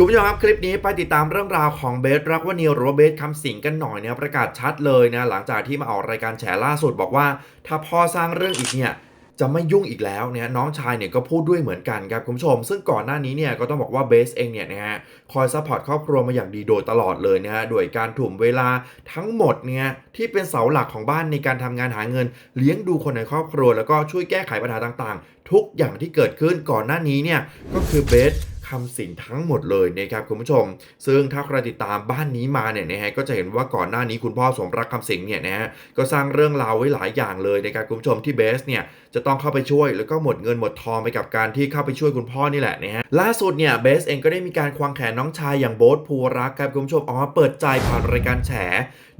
คุณผู้ชมครับคลิปนี้ไปติดตามเรื่องราวของเบสรักวานิวหรือว่าเบสคำสิงกันหน่อยเนี่ยประกาศชัดเลยนะหลังจากที่มาออกรายการแฉล่าสุดบอกว่า ถ้าพ่อสร้างเรื่องอีกเนี่ยจะไม่ยุ่งอีกแล้วเนี่ยน้องชายเนี่ยก็พูดด้วยเหมือนกันครับคุณผู้ชม ซึ่งก่อนหน้านี้เนี่ยก็ต้องบอกว่าเบสเองเนี่ยนะฮะคอยซัพพอร์ตครอบครัวมาอย่างดีโดยตลอดเลยนะฮะโดยการถุ่มเวลาทั้งหมดเนี่ยที่เป็นเสาหลักของบ้านในการทำงานหาเงิน เลี้ยงดูคนในครอบครัว แล้วก็ช่วยแก้ไขปัญหาต่างๆ ทุกอย่างที่เกิดขึ้นก่อนหน้านี้เนี่ยก็คือเบส คำสิงทั้งหมดเลยนะครับคุณผู้ชม ซึ่งถ้าใครติดตามบ้านนี้มาเนี่ยนะฮะก็จะเห็นว่าก่อนหน้านี้คุณพ่อสมรักคำสิงเนี่ยนะฮะก็สร้างเรื่องราวไว้หลายอย่างเลยนะครับคุณผู้ชมที่เบสเนี่ยจะต้องเข้าไปช่วย แล้วก็หมดเงินหมดทองไปกับการที่เข้าไปช่วยคุณพ่อนี่แหละนะฮะล่าสุดเนี่ยเบสเองก็ได้มีการควงแขนน้องชายอย่างโบ๊ทภูรักครับคุณผู้ชมออกมาเปิดใจผ่านรายการแฉ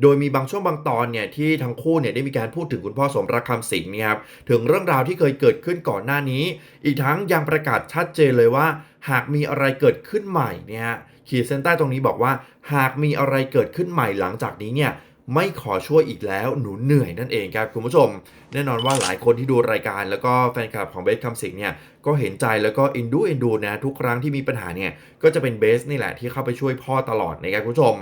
โดยมีบางช่วงบางตอนเนี่ยที่ทั้งคู่เนี่ยได้มีการพูดถึงคุณพ่อสมรักคำสิงห์เนี่ยครับถึงเรื่องราวที่เคยเกิดขึ้นก่อนหน้านี้ อีกทั้งยังประกาศชัดเจนเลยว่า หากมีอะไรเกิดขึ้นใหม่เนี่ยขีดเส้นใต้ตรงนี้บอกว่า หากมีอะไรเกิดขึ้นใหม่หลังจากนี้เนี่ย ไม่ขอช่วยอีกแล้วหนูเหนื่อยนั่นเองครับคุณผู้ชม แน่นอนว่าหลายคนที่ดูรายการ แล้วก็แฟนคลับของเบสคำสิงห์เนี่ยก็เห็นใจแล้วก็เอ็นดูเอ็นดูนะทุกครั้งที่มีปัญหาเนี่ยก็จะเป็นเบสนี่แหละที่เข้าไปช่วยพ่อตลอดนะครับคุณผู้ชม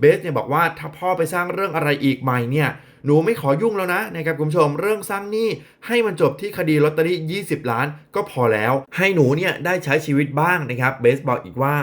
เบสเนี่ยบอกว่าถ้าพ่อไปสร้างเรื่องอะไรอีกใหม่เนี่ยหนูไม่ขอยุ่งแล้วนะนะครับคุณผู้ชมเรื่องสร้างหนี้ให้มันจบที่คดีลอตเตอรี่ 20 ล้านก็พอแล้ว ให้หนูเนี่ยได้ใช้ชีวิตบ้างนะครับเบสบอกอีกว่า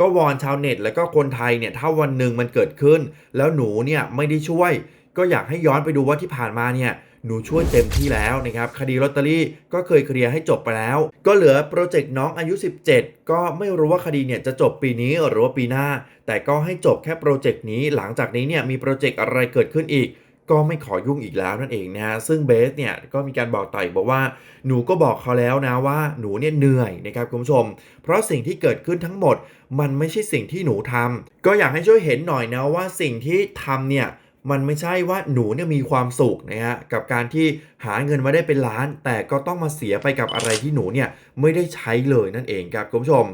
ก็วอนชาวเน็ตแล้วก็คนไทยเนี่ยถ้าวันหนึ่งมันเกิดขึ้น แล้วหนูเนี่ยไม่ได้ช่วย ก็อยากให้ย้อนไปดูว่าที่ผ่านมาเนี่ยหนูช่วยเต็มที่แล้วนะครับคดีลอตเตอรี่ก็เคยเคลียร์ให้จบไปแล้ว ก็เหลือโปรเจกต์น้องอายุ 17 ก็ไม่รู้ว่าคดีเนี่ยจะจบปีนี้หรือว่าปีหน้า แต่ก็ให้จบแค่โปรเจกต์นี้หลังจากนี้เนี่ยมีโปรเจกต์อะไรเกิดขึ้นอีก ก็ไม่ขอยุ่งอีกแล้วนั่นเองนะฮะซึ่งเบสเนี่ยก็มีการบอกต่ออีกบอกว่าหนูก็บอกเขาแล้วนะว่าหนูเนี่ยเหนื่อยนะครับคุณผู้ชม เพราะสิ่งที่เกิดขึ้นทั้งหมด มันไม่ใช่สิ่งที่หนูทำก็อยากให้ช่วยเห็นหน่อยนะว่าสิ่งที่ทำเนี่ยมันไม่ใช่ว่าหนูเนี่ยมีความสุขนะฮะกับการที่หาเงินมาได้เป็นล้าน แต่ก็ต้องมาเสียไปกับอะไรที่หนูเนี่ยไม่ได้ใช้เลยนั่นเองครับคุณผู้ชม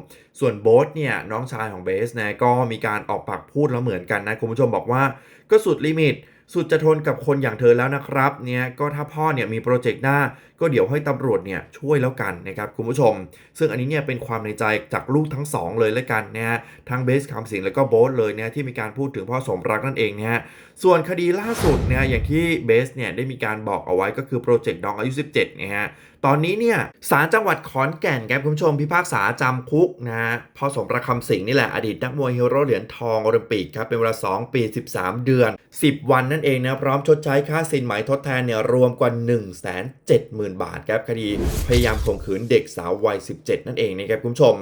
ส่วนโบ๊ทเนี่ยน้องชายของเบสนะก็มีการออกปากพูดแล้วเหมือนกันนะคุณผู้ชมบอกว่าก็สุดลิมิต สุดจะทนกับคนอย่างเธอแล้วนะครับเนี่ยก็ถ้าพ่อเนี่ยมีโปรเจกต์หน้า ก็เดี๋ยวให้ตำรวจเนี่ยช่วยแล้วกันนะครับคุณผู้ชม ซึ่งอันนี้เนี่ยเป็นความในใจจากลูกทั้งสองเลยแล้วกันนะฮะทั้งเบสคำสิงแล้วก็โบ๊ทเลยเนี่ยที่มีการพูดถึงพ่อสมรักนั่นเองนะฮะส่วนคดีล่าสุดเนี่ยอย่างที่เบสเนี่ยได้มีการบอกเอาไว้ก็คือโปรเจกต์น้องอายุ 17นะฮะตอนนี้เนี่ยศาลจังหวัดขอนแก่นครับคุณผู้ชมพิพากษาจำคุกนะฮะพอสมประคำสิงนี่แหละอดีตนักมวยฮีโร่เหรียญทองโอลิมปิกครับเป็นเวลา 2 ปี 13 เดือน 10 วันนั่นเองนะพร้อมชดใช้ค่าสินไหมทดแทนเนี่ยรวมกว่า 1 7 0 0 0 0 บาทครับคดีพยายามข่มขืนเด็กสาววัย 17 นั่นเองนะครับคุณผู้ชม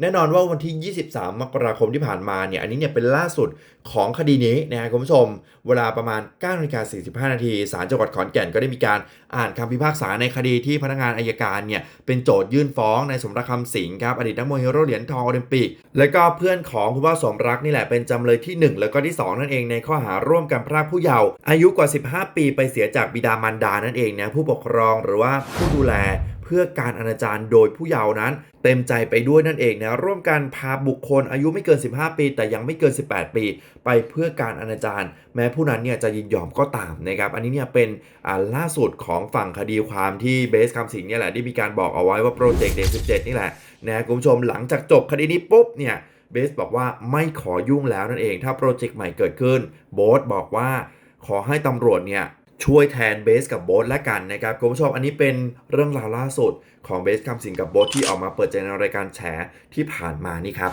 แน่นอนว่าวันที่ 23 มกราคมที่ผ่านมาเนี่ยอันนี้เนี่ยเป็นล่าสุดของคดีนี้นะฮะคุณผู้ชม เวลาประมาณ9นาฬิกา45 นาทีศาลจังหวัดขอนแก่นก็ได้มีการอ่านคำพิพากษาในคดีที่พนักงานอายการเนี่ยเป็นโจทยื่นฟ้องในสมรักคำสิงครับอดีตนักมวยฮีโร่เหรียญทองโอลิมปิก และก็เพื่อนของคุณพ่อสมรักนี่แหละเป็นจำเลยที่ 1 แล้วก็ที่ 2 นั่นเองในข้อหาร่วมกันพรากผู้เยาว์อายุกว่า 15 ปีไปเสียจากบิดามารดานั่นเองนะผู้ปกครองหรือว่าผู้ดูแลเพื่อการอนาจารโดยผู้เยาว์นั้น เต็มใจไปด้วยนั่นเองนะร่วมกันพาบุคคลอายุไม่เกิน 15 ปี แต่ยังไม่เกิน 18 ปี ไปเพื่อการอนาจารแม้ผู้นั้นเนี่ยจะยินยอมก็ตามนะครับอันนี้เนี่ยเป็นล่าสุดของฝั่งคดีความที่เบสคำสิงห์เนี่ยแหละที่มีการบอกเอาไว้ว่าโปรเจกต์เด็ก17 นี่แหละนะคุณผู้ชมหลังจากจบคดีนี้ปุ๊บเนี่ย เบสบอกว่าไม่ขอยุ่งแล้วนั่นเอง ถ้าโปรเจกต์ใหม่เกิดขึ้นโบ๊ทบอกว่าขอให้ตำรวจเนี่ยช่วยแทนเบสกับโบ๊ทและกันนะครับคุณผู้ชมอันนี้เป็นเรื่องราวล่าสุดของเบสคำสิงกับโบ๊ทที่ออกมาเปิดใจในรายการแฉที่ผ่านมานี่ครับ